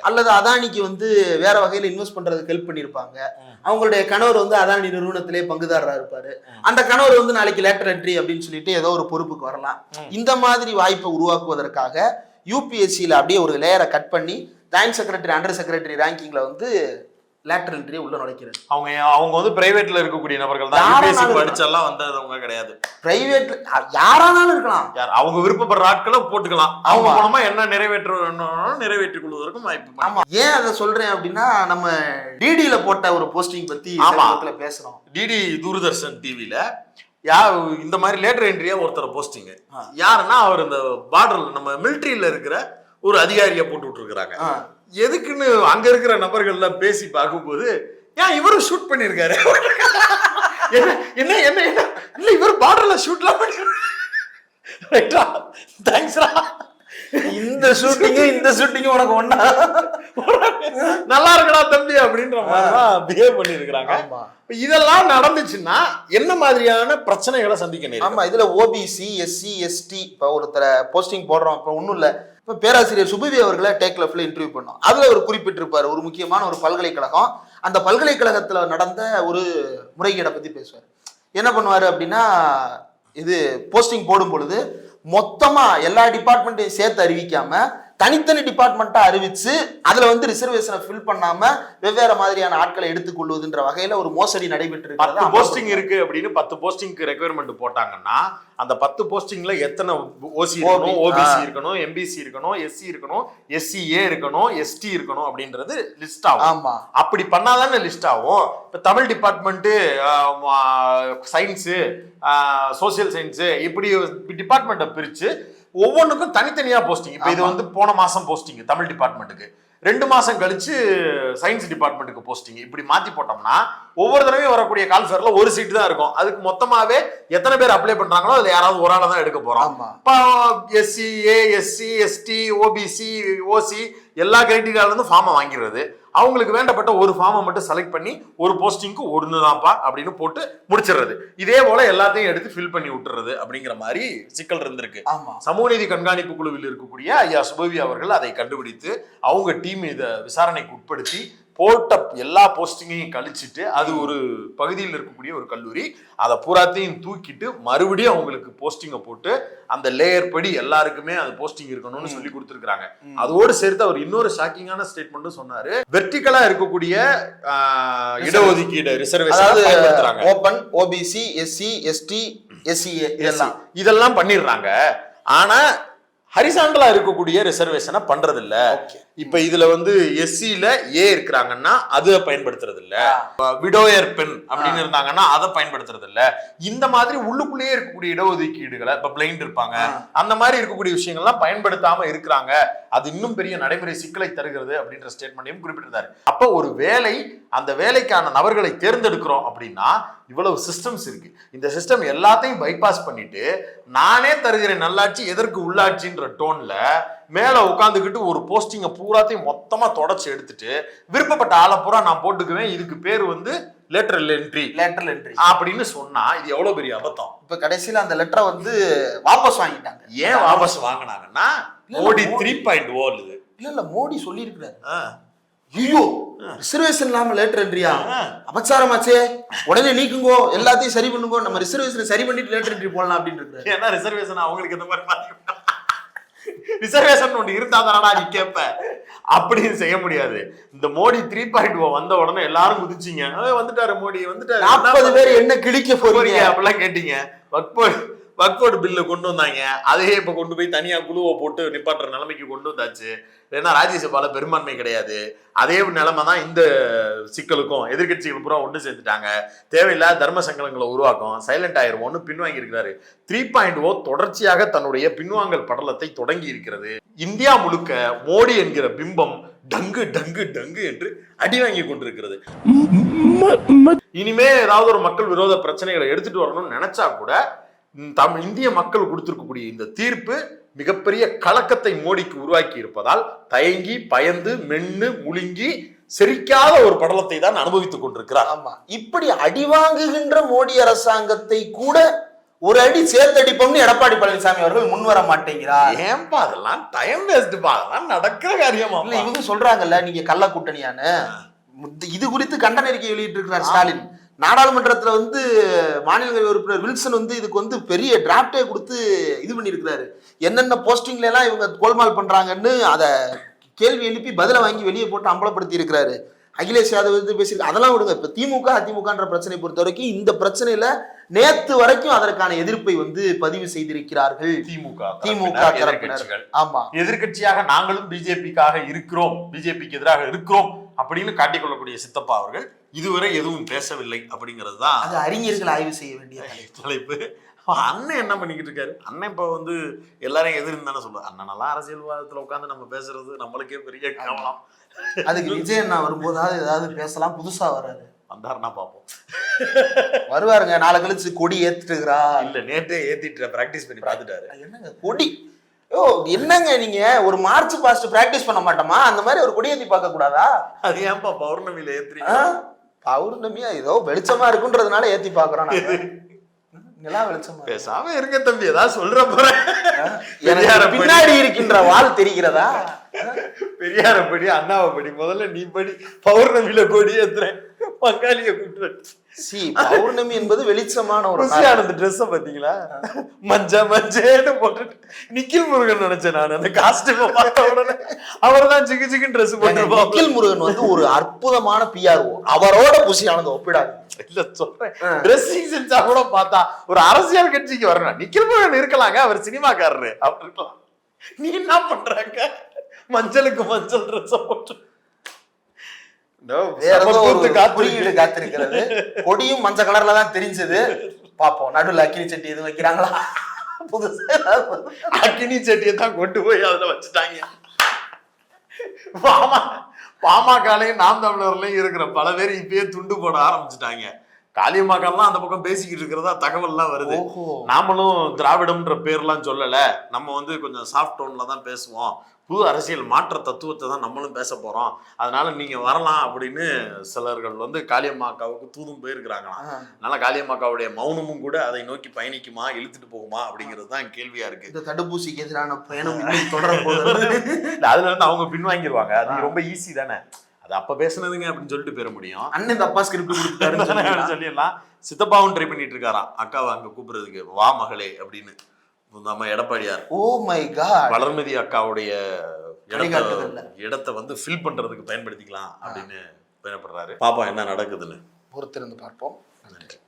அல்லது அதானிக்கு வந்து வேற வகையில இன்வெஸ்ட் பண்றதுக்கு ஹெல்ப் பண்ணிருப்பாங்க. அவங்களுடைய கணவர் வந்து அதானி நிறுவனத்திலே பங்குதாரரா இருப்பாரு. அந்த கணவர் வந்து நாளைக்கு லேட்டர் என்ட்ரி அப்படின்னு சொல்லிட்டு ஏதோ ஒரு பொறுப்புக்கு வரலாம். இந்த மாதிரி வாய்ப்பை உருவாக்குவதற்காக யூபிஎஸ்சியில அப்படியே ஒரு லேயரை கட் பண்ணி ஜாயிண்ட் செக்ரட்டரி அண்டர் செக்ரட்டரி ரேங்கிங்ல வந்து லேட்டர் என்ட்ரியை உள்ள நுழைக்கிறது. அவங்க அவங்க வந்து பிரைவேட்ல இருக்கக்கூடிய நபர்கள் தான். யூபிஎஸ்சி. படிச்செல்லாம் வந்தவங்க கிடையாது. பிரைவேட்ல யாரானாலும் இருக்கலாம். யார் அவங்க விருப்பப்படுற ஆட்களை போட்டுக்கலாம். அவங்க. மூலமா என்ன நிறைவேற்றணும் நிறைவேற்றிக் கொள்வதற்கும் வாய்ப்பு ஆமா. ஏன் அதை சொல்றேன் அப்படின்னா நம்ம டிடில போட்ட ஒரு போஸ்டிங் பத்தி பேசுறோம். டிடி தூர்தர்ஷன் டிவில யா இந்த மாதிரி லேட்டர் என்ட்ரியா ஒருத்தர் போஸ்டிங். யாருன்னா அவர் இந்த பார்டர்ல நம்ம மிலிட்டரியில இருக்கிற ஒரு அதிகாரியை போட்டு விட்டுருக்காங்க ஆ. எதுக்குன்னு அங்க இருக்கிற நபர்கள் எல்லாம் பேசி பார்க்கும்போது ஏன் இவரும் ஷூட் பண்ணிருக்காரு? என்ன என்ன என்ன என்ன? இல்ல இவர் பார்டர்ல ஷூட்லாம் பண்ணி ரைட்டா தேங்க்ஸ்ரா இந்த ஷூட்டிங் இந்த ஷூட்டிங் உனக்கு ஒண்ணா? நல்லா இருக்கடா தம்பி அப்படின்ற மாதிரி பிஹேவ் பண்ணிருக்காங்க ஆமா. இதெல்லாம் நடந்துச்சுன்னா என்ன மாதிரியான பிரச்சனைகளை சந்திக்க நேரிடும்? ஆமா இதுல ஓபிசி எஸ்சி எஸ்டி இப்ப ஒருத்தரை போஸ்டிங் போடுறோம் இப்ப ஒண்ணும் இல்ல. இப்போ பேராசிரியர் சுபவி அவர்களை டேக் லெஃப்ல இன்டர்வியூ பண்ணோம். அதுல அவர் குறிப்பிட்டிருப்பார் ஒரு முக்கியமான ஒரு பல்கலைக்கழகம். அந்த பல்கலைக்கழகத்துல நடந்த ஒரு முறைகேடை பத்தி பேசுவார். என்ன பண்ணுவார் அப்படின்னா இது போஸ்டிங் போடும் பொழுது மொத்தமா எல்லா டிபார்ட்மெண்ட்டையும் சேர்த்து அறிவிக்காம தனித்தனி டிபார்ட்மெண்ட்டா அறிவிச்சு அதுல வந்து ரிசர்வேஷனை ஃபில் பண்ணாம வெவ்வேறு மாதிரியான ஆட்களை எடுத்துக்கொள்வதுன்ற வகையில ஒரு மோசடி நடைபெற்று பத்து போஸ்டிங் இருக்கு அப்படின்னு பத்து போஸ்டிங்க்கு ரெக்குயர்மெண்ட் போட்டாங்கன்னா அந்த பத்து போஸ்டிங்ல எத்தனை ஓசி இருக்கணும்? ஓபிசி. இருக்கணும் எம்பிசி இருக்கணும் எஸ்சி இருக்கணும் எஸ்சிஏ இருக்கணும் எஸ்டி இருக்கணும் அப்படின்றது லிஸ்ட் ஆகும். ஆமா. அப்படி பண்ணாதானே லிஸ்ட் ஆகும். இப்ப Tamil department science social science இப்படி டிபார்ட்மெண்ட்டை பிரிச்சு ஒவ்வொன்றுக்கும் தனித்தனியா போஸ்டிங் இப்போ இது. வந்து போன மாசம் போஸ்டிங் தமிழ் டிபார்ட்மெண்ட்டுக்கு ரெண்டு மாசம் கழிச்சு சயின்ஸ் டிபார்ட்மெண்ட்டுக்கு போஸ்டிங் இப்படி மாத்தி போட்டோம்னா ஒவ்வொரு தடவையும் வரக்கூடிய கால்ஃபேர்ல ஒரு சீட் தான் இருக்கும். அதுக்கு மொத்தமாவே எத்தனை பேர் அப்ளை பண்றாங்களோ அதுல யாராவது ஒரு ஆளை தான் எடுக்க போறோம். ஆமா. இப்போ SC A SC ST OBC OC எல்லா கிரைட்டீரியால இருந்து ஃபார்மை வாங்கிடுறது. அவங்களுக்கு வேண்டப்பட்ட ஒரு ஃபார்மை மட்டும் செலக்ட் பண்ணி ஒரு போஸ்டிங்க்கு ஒன்று தான்ப்பா அப்படின்னு போட்டு முடிச்சிடுறது. இதே போல எல்லாத்தையும் எடுத்து ஃபில் பண்ணி விட்டுறது அப்படிங்கிற மாதிரி சிக்கல் இருந்திருக்கு. சமூக நீதி கண்காணிப்பு குழுவில் இருக்கக்கூடிய ஐயா சுபவி அவர்கள் அதை கண்டுபிடித்து அவங்க டீம் இதை விசாரணைக்கு உட்படுத்தி போட்ட எல்லா போஸ்டிங்கையும் கழிச்சிட்டு அது ஒரு பகுதியில் இருக்கக்கூடிய ஒரு கல்லூரி. அதை பூராத்தையும் தூக்கிட்டு மறுபடியும் அவங்களுக்கு போஸ்டிங்கை போட்டு அந்த லேயர் படி எல்லாருக்குமே அது போஸ்டிங் இருக்கணும்னு சொல்லி கொடுத்துருக்காங்க அதோடு சேர்த்து அவர் இன்னொரு ஷாக்கிங்கான ஸ்டேட்மெண்ட்டும் சொன்னாரு. வெர்டிகலா இருக்கக்கூடிய இடஒதுக்கீடு reservation open OBC SC ST SCA இதெல்லாம். இதெல்லாம் பண்ணிடுறாங்க. ஆனா ஹரிசாண்டலா இருக்கக்கூடிய ரிசர்வேஷனை பண்றது இல்ல. இப்ப இதுல வந்து எஸ்சில ஏ இருக்கிறாங்கன்னா அதை பயன்படுத்துறது இல்ல விடோயர் பெண் அப்படின்னு இருந்தாங்கன்னா அதை பயன்படுத்துறது இல்ல இந்த மாதிரி உள்ளுக்குள்ளேயே இருக்கக்கூடிய இடஒதுக்கீடுகளை இப்ப பிளைண்ட் இருப்பாங்க. அந்த மாதிரி இருக்கக்கூடிய விஷயங்கள்லாம் பயன்படுத்தாம இருக்கிறாங்க. அது இன்னும் பெரிய நடைமுறை சிக்கலை தருகிறது அப்படின்ற ஸ்டேட்மெண்ட்டையும் குறிப்பிட்டிருந்தாரு. அப்ப ஒரு வேலை அந்த வேலைக்கான நபர்களை தேர்ந்தெடுக்கிறோம் அப்படின்னா இவ்வளவு சிஸ்டம்ஸ் இருக்கு. இந்த சிஸ்டம் எல்லாத்தையும் பைபாஸ் பண்ணிட்டு நானே தருகிறேன் நல்லாட்சி எதற்கு உள்ளாட்சின்ற டோன்ல மேல உட்காந்துக்கிட்டு ஒரு போஸ்டிங்கை பூராத்தையும் மொத்தமா தொடச்சு எடுத்துட்டு விருப்பப்பட்ட ஆளை பூரா நான் போட்டுக்குவேன். இதுக்கு பேர் வந்து லேட்டரல் என்ட்ரி லேட்டரல் என்ட்ரி அப்படின்னு சொன்னா இது எவ்வளவு பெரிய அபத்தம்? இப்ப கடைசியில அந்த லெட்டரை வந்து வாபஸ் வாங்கிட்டாங்க. ஏன் வாபஸ் வாங்கினாங்கன்னா மோடி த்ரீ பாயிண்ட் ஓடுது இல்ல இல்ல மோடி சொல்லியிருக்கிறாரு. ஐயோ ரிசர்வேஷன் இல்லாம லேட்டர் என்ட்ரியா அபச்சாரமாச்சே? உடனே நீக்குங்கோ எல்லாத்தையும் சரி பண்ணுங்கோ நம்ம ரிசர்வேஷனை சரி பண்ணிட்டு லேட்டர் என்ட்ரி போடலாம் அப்படின்னு இருக்கிறாரு ஏன்னா ரிசர்வேஷன் அவங்களுக்கு இந்த மாதிரி ரிசர்வேஷன் ஒன்று இருந்தா தானடா நீ கேட்ப அப்படின்னு செய்ய முடியாது. இந்த மோடி த்ரீ பாயிண்ட் வந்த உடனே எல்லாரும் குதிச்சிங்க. "ஏய், வந்துட்டாரு மோடி வந்துட்டாரு. நாற்பது பேர் என்ன கிழிக்க போறீங்க? போறீங்க அப்படிலாம் கேட்டீங்க. ஒர்க் வக்ஃபோர்டு பில்ல கொண்டு வந்தாங்க. அதையே இப்ப கொண்டு போய் தனியா குழுவை போட்டு நிப்பாட்டுற நிலைமைக்கு கொண்டு வந்தாச்சு. ஏன்னா ராஜ்யசபால பெரும்பான்மை கிடையாது. அதே நிலைமை தான் இந்த சிக்கலுக்கும். எதிர்க்கட்சிகள் பூரா ஒன்று சேர்ந்துட்டாங்க. தேவையில்லாத தர்ம சங்கடங்களை உருவாக்கும். சைலண்ட் ஆயிருவோம்னு பின்வாங்கி இருக்கிறாரு த்ரீ பாயிண்ட் ஓ தொடர்ச்சியாக தன்னுடைய பின்வாங்கல் படலத்தை தொடங்கி இருக்கிறது. இந்தியா முழுக்க மோடி என்கிற பிம்பம் டங்கு டங்கு டங்கு என்று அடி வாங்கி கொண்டிருக்கிறது. இனிமே ஏதாவது ஒரு மக்கள் விரோத பிரச்சனைகளை எடுத்துட்டு வரணும்னு நினைச்சா கூட ம், தம் இந்திய மக்கள் கொடுத்திருக்கக்கூடிய இந்த தீர்ப்பு மிகப்பெரிய கலக்கத்தை மோடிக்கு உருவாக்கி இருப்பதால் தயங்கி பயந்து மென்னு முழுங்கி செரிக்காத ஒரு படலத்தை தான் அனுபவித்துக் கொண்டிருக்கிறார். ஆமா. இப்படி அடி வாங்குகின்ற மோடி அரசாங்கத்தை கூட ஒரு அடி சேர்த்தடிப்போம்னு எடப்பாடி பழனிசாமி அவர்கள் முன் வர மாட்டேங்கிறார். ஏன்பா அதெல்லாம் டைம் வேஸ்ட்பா அதெல்லாம் நடக்கிற காரியமா இல்ல இவங்க சொல்றாங்கல்ல நீங்க கள்ள கூட்டணியான்னு. முத்த- இது குறித்து கண்டன அறிக்கை வெளியிட்டு இருக்கிறார் ஸ்டாலின். நாடாளுமன்றத்துல வந்து மாநிலங்களவை உறுப்பினர் வில்சன் வந்து இதுக்கு வந்து பெரிய டிராப்டே கொடுத்து இது பண்ணியிருக்கிறாரு. என்னென்ன போஸ்டிங்ல எல்லாம் இவங்க கோல்மால் பண்றாங்கன்னு அத கேள்வி எழுப்பி பதில வாங்கி வெளியே போட்டு அம்பலப்படுத்தி இருக்கிறாரு. அகிலேஷ் யாதவ் வந்து பேசியிருக்கு. அதெல்லாம் விடுங்க. இப்ப திமுக அதிமுகன்ற பிரச்சனை பொறுத்த வரைக்கும் இந்த பிரச்சனையில நேத்து வரைக்கும் அதற்கான எதிர்ப்பை வந்து பதிவு செய்திருக்கிறார்கள். திமுக திமுக ஆமா. எதிர்க்கட்சியாக நாங்களும் பிஜேபிக்காக இருக்கிறோம். பிஜேபிக்கு எதிராக இருக்கிறோம். அப்படின்னு காட்டிக்கொள்ளக்கூடிய சித்தப்பா அவர்கள் இதுவரை எதுவும் பேசவில்லை அப்படிங்கிறது தான் அது அறிஞர்கள் ஆய்வு செய்ய வேண்டிய தலைப்பு. அண்ணன் என்ன பண்ணிக்கிட்டு இருக்காரு? அண்ணன் இப்ப வந்து எல்லாரையும் எதிர்ன்னு தானே சொல்லுவார். அண்ணனெல்லாம் அரசியல்வாதத்துல உட்காந்து நம்ம பேசுறது நம்மளுக்கே பெரிய கவனம் அதுக்கு விஜய் அண்ணா வரும்போதாவது ஏதாவது பேசலாம் புதுசா வராது வந்தாருன்னா பார்ப்போம். வருவாருங்க நாளை கழிச்சு கொடி ஏத்துட்டுக்கிறா இல்ல நேற்றே ஏத்திட்டு பிராக்டிஸ் பண்ணி பார்த்துட்டாரு. என்னங்க கொடி. ஓ என்னங்க நீங்க? ஒரு மார்ச் பாஸ்ட் பிராக்டிஸ் பண்ண மாட்டோமா? அந்த மாதிரி ஒரு கொடி ஏத்தி பார்க்க கூடாதா? அது ஏன்பா பௌர்ணமியில ஆ? பௌர்ணமியா? ஏதோ வெளிச்சமா இருக்குன்றதுனால ஏத்தி பாக்குறோம். இங்கெல்லாம் வெளிச்சமா இருக்கு. பேசாம இருங்க தம்பி ஏதாவது சொல்ற போறேன். எனக்கு. பின்னாடி இருக்கின்ற வால் தெரிகிறதா? பெரியார படி அண்ணாவை படி முதல்ல நீ படி. பௌர்ணமியில கொடி ஏத்துறேன் பங்காளிய கூட்டு சி பௌர்ணமி என்பது வெளிச்சமான ஒரு. ருசியானந்த ட்ரெஸ்ஸ பாத்தீங்களா மஞ்ச மஞ்சேன்னு போட்டுட்டு நிக்கில் முருகன் நினைச்சேன் நான். அந்த காஸ்டியூம் பார்த்த உடனே அவர் தான் சிக்கு சிக்கன் ட்ரெஸ் ஏங்க, போட்டு நிக்கில் முருகன் வந்து ஒரு அற்புதமான பிஆர்ஓ அவரோட புசியானது ஒப்பிடாது. இல்ல சொல்றேன். ட்ரெஸ்ஸிங் சென்ஸா கூட பார்த்தா ஒரு அரசியல் கட்சிக்கு வரணும். நிக்கில் முருகன் இருக்கலாங்க அவர் சினிமாக்காரரு. அவர் இருக்கலாம். நீ என்ன பண்றாங்க? மஞ்சளுக்கு மஞ்சள் ட்ரெஸ் போட்டு No, வேற ஏதோ சமத்துவத்து ஒரு காத்திருக்கு. குறியீடு காத்திருக்கிறது. கொடியும் மஞ்சள் கலர்ல தான் தெரிஞ்சது. பாப்போம் நடுவுல அக்கினி சட்டி எதுவும் வைக்கிறாங்களா? புதுசா. அக்கினி செட்டியை தான் கொண்டு போய் அதுல வச்சுட்டாங்க. பாமா பாமகலையும் நாம் தமிழர்லயும் இருக்கிற பல பேர் இப்பயே துண்டு போட ஆரம்பிச்சுட்டாங்க. காளியம்மாக்கள்லாம் அந்த பக்கம் பேசிக்கிட்டு இருக்கிறதா தகவல்லாம் வருது. நாமளும் திராவிடம்ன்ற பேர்லாம் சொல்லல. நம்ம வந்து கொஞ்சம் சாஃப்ட் டோன்ல தான் பேசுவோம். புது அரசியல் மாற்ற தத்துவத்தை தான் நம்மளும் பேச போறோம். அதனால நீங்க வரலாம் அப்படின்னு சிலர்கள் வந்து காளியம்மாக்காவுக்கு தூதும் போயிருக்கிறாங்களாம். அதனால காளியம்மாக்காவுடைய மௌனமும் கூட அதை நோக்கி பயணிக்குமா இழுத்துட்டு போகுமா அப்படிங்கிறது தான் கேள்வியா இருக்கு. இந்த தடுப்பூசிக்கு எதிரான பயணம் தொடர இல்ல அதுல இருந்து அவங்க பின்வாங்கிடுவாங்க அது ரொம்ப ஈஸி தானே. அது அப்ப பேசுனதுங்க அப்படின்னு சொல்லிட்டு போயிட முடியும். அண்ணன் தப்பா ஸ்கிரிப்ட் கொடுத்தாருன்னு சொல்லிடலாம். சித்தப்பாவும் ட்ரை பண்ணிட்டு இருக்காராம். அக்காவை அங்க கூப்பிடுறதுக்கு வா மகளே அப்படின்னு. நம்ம எடப்பாடியார். ஓ மை காட் வளர்மதி அக்காவுடைய இடத்த. இடத்த வந்து ஃபில் பண்றதுக்கு பயன்படுத்திக்கலாம் அப்படின்னு பயணப்படுறாரு பாப்பா என்ன நடக்குதுன்னு? பொறுத்திருந்து பார்ப்போம். நன்றி.